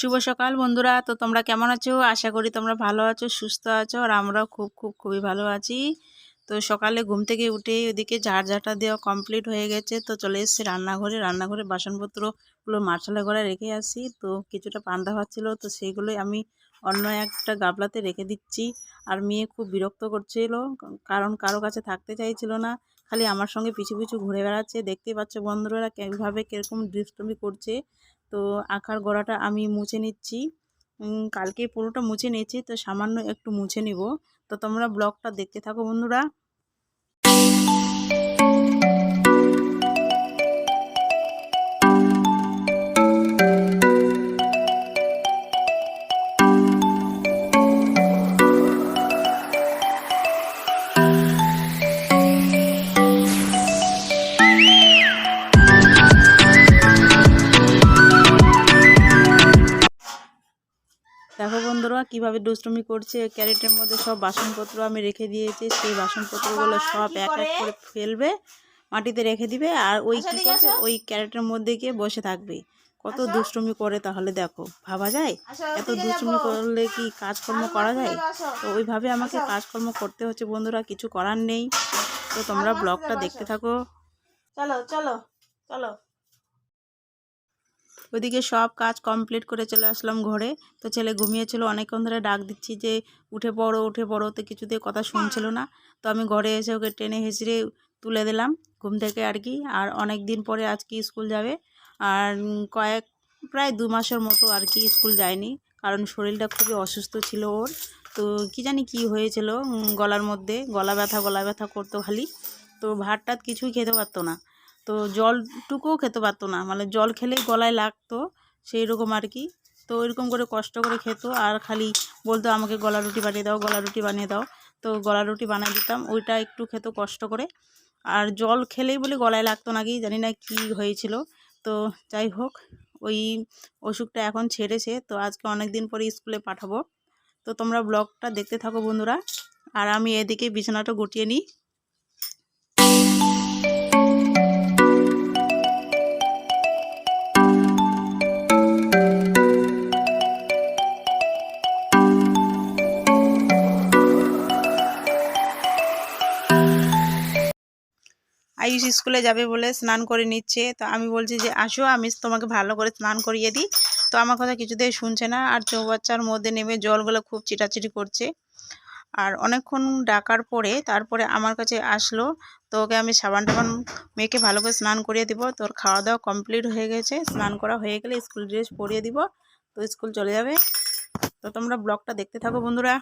শুভ সকাল বন্ধুরা। তো তোমরা কেমন আছো? আশা করি তোমরা ভালো আছো, সুস্থ আছো, আর আমরাও খুব খুব, খুবই ভালো আছি। তো সকালে ঘুম থেকে উঠে ওদিকে ঝাড় ঝাঁটা দেওয়া কমপ্লিট হয়ে গেছে। তো চলে এসেছি রান্নাঘরে। রান্নাঘরে বাসনপত্রগুলো মার্শালা ঘরে রেখে আসি। তো কিছুটা পান্তা ভাত ছিল, তো সেইগুলোই আমি অন্য একটা গাবলাতে রেখে দিচ্ছি। আর মেয়ে খুব বিরক্ত করছিল, কারণ কারও কাছে থাকতে চাইছিল না। খালি আমার সঙ্গে পিছু পিছু ঘুরে বেড়াচ্ছে। দেখতেই পাচ্ছ বন্ধুরা, কীভাবে, কীরকম দুষ্টুমি করছে। তো আঁকার গোড়াটা আমি মুছে নিচ্ছি। কালকে পুরোটা মুছে নিয়েছি, তো সামান্য একটু মুছে নিব। তো তোমরা ব্লগটা দেখতে থাকো বন্ধুরা। বন্ধুরা কীভাবে দুষ্টুমি করছে ক্যারেটের মধ্যে সব বাসনপত্র আমি রেখে দিয়েছি সেই বাসনপত্রগুলো সব এক এক করে? ফেলবে মাটিতে রেখে দিবে আর ওই কী করছে ওই ক্যারেটের মধ্যে গিয়ে বসে থাকবে। কত দুষ্টুমি করে তাহলে দেখো ভাবা যায়? এত দুষ্টুমি করলে কি কাজকর্ম করা যায়? তো ওইভাবে আমাকে কাজকর্ম করতে হচ্ছে বন্ধুরা কিছু করার নেই। তো তোমরা ব্লগটা দেখতে থাকো। চলো চলো চলো। ওইদিকে সব কাজ কমপ্লিট করে চলে আসলাম ঘরে। তো ছেলে ঘুমিয়েছিল, অনেকক্ষণ ধরে ডাক দিচ্ছি যে, উঠে পড়ো উঠে পড়ো। তো কিছুতে কথা শুনছিল না। তো আমি ঘরে এসে ওকে টেনে হেঁচড়ে তুলে দিলাম ঘুম থেকে আর কি। আর অনেক দিন পরে আজকে স্কুল যাবে? আর কয়েক, প্রায় দু মাসের মতো আর কি স্কুল যায়নি। কারণ শরীরটা খুবই অসুস্থ ছিল ওর। তো কি জানি কি হয়েছিল গলার মধ্যে, গলা ব্যথা গলা ব্যথা করতো খালি। তো ভাত টাত কিছুই খেতে পারতো না। তো জলটুকুও খেতে পারতো না। মানে জল খেলেই গলায় লাগতো সেই রকম আর কি তো ওইরকম করে কষ্ট করে খেত। আর খালি বলতো, আমাকে গলা রুটি বানিয়ে দাও, গলা রুটি বানিয়ে দাও। তো গলা রুটি বানিয়ে দিতাম, ওইটা একটু খেত কষ্ট করে। আর জল খেলেই বলে গলায় লাগতো নাকি জানি না কি হয়েছিল। তো যাই হোক, ওই অসুখটা এখন ছেড়েছে। তো আজকে অনেক দিন পরে স্কুলে পাঠাবো। তো তোমরা ব্লগটা দেখতে থাকো বন্ধুরা। আর আমি এদিকে বিছানাটা গুটিয়ে নিই। আয়ুষ স্কুলে যাবে বলে স্নান করে নিচ্ছে। তো আমি বলছি যে, আসো, আমি তোমাকে ভালো করে স্নান করিয়ে দিই। তো আমার কথা কিছুতেই শুনছে না। আর চৌবাচ্চার মধ্যে নেমে জলগুলো খুব চিটাচিটি করছে। আর অনেকক্ষণ ডাকার পরে তারপরে আমার কাছে আসলো, তো ওকে আমি সাবান টাবান মেয়েকে ভালো করে স্নান করিয়ে দিব। তোর খাওয়া দাওয়া কমপ্লিট হয়ে গেছে। স্নান করা হয়ে গেলে স্কুল ড্রেস পরিয়ে দিব। তো স্কুল চলে যাবে। তো তোমরা ব্লগটা দেখতে থাকো বন্ধুরা।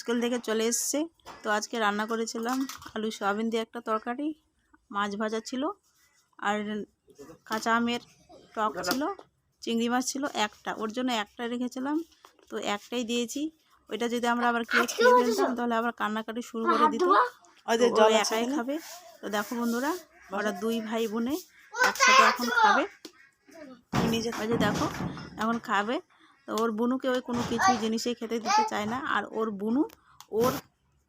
স্কুল থেকে চলে এসছে। তো আজকে রান্না করেছিলাম আলু সয়াবিন দিয়ে একটা তরকারি মাছ ভাজা ছিল আর কাঁচা আমের টক ছিল চিংড়ি মাছ ছিল একটা। ওর জন্য একটা রেখেছিলাম তো একটাই দিয়েছি। ওইটা যদি আমরা আবার কেউ খেয়ে ফেলতাম তাহলে আবার কান্নাকাটি শুরু করে দিত। ওদের জল একাই খাবে। তো দেখো বন্ধুরা ওরা দুই ভাই বোনে একসাথে এখন খাবে। নিজে কাজে দেখো এখন খাবে। তো ওর বুনুকে ওই কোনো কিছু জিনিসই খেতে দিতে চায় না। আর ওর বুনু ওর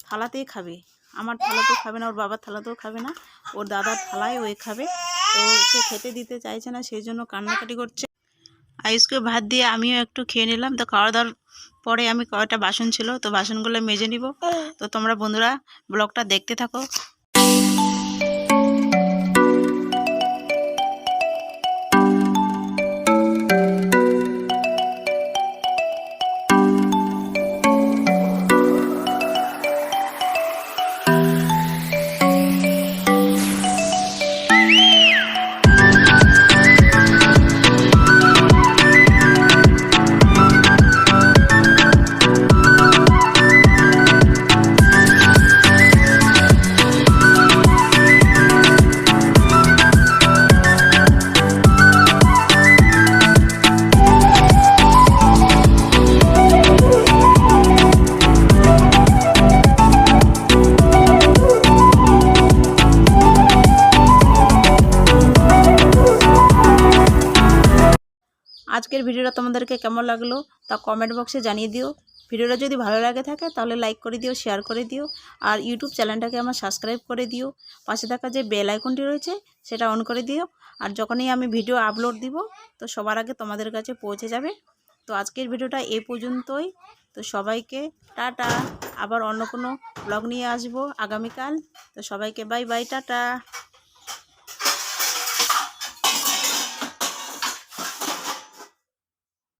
থালাতেই খাবে। আমার থালাতেও খাবে না, ওর বাবার থালাতেও খাবে না। ওর দাদার থালায় ওই খাবে। তো ওকে খেতে দিতে চাইছে না, সেই জন্য কান্নাকাটি করছে। আইসকে ভাত দিয়ে আমিও একটু খেয়ে নিলাম। তো খাওয়া দাওয়ার পরে আমি কয়টা বাসন ছিল, তো বাসনগুলো মেজে নিব। তো তোমরা বন্ধুরা ব্লগটা দেখতে থাকো। আজকের ভিডিওটা তোমাদেরকে কেমন লাগল তা কমেন্ট বক্সে জানিয়ে দিও। ভিডিওটা যদি ভালো লাগে থাকে তাহলে লাইক করে দিও শেয়ার করে দিও আর ইউটিউব চ্যানেলটাকে আমার সাবস্ক্রাইব করে দিও। পাশে থাকা যে বেল আইকনটি রয়েছে সেটা অন করে দিও আর যখনই আমি ভিডিও আপলোড দিব তো সবার আগে তোমাদের কাছে পৌঁছে যাবে। তো আজকের ভিডিওটা এ পর্যন্তই। তো সবাইকে টাটা। আবার অন্য কোনো ব্লগ নিয়ে আসব আগামীকাল। তো সবাইকে বাই বাই টাটা।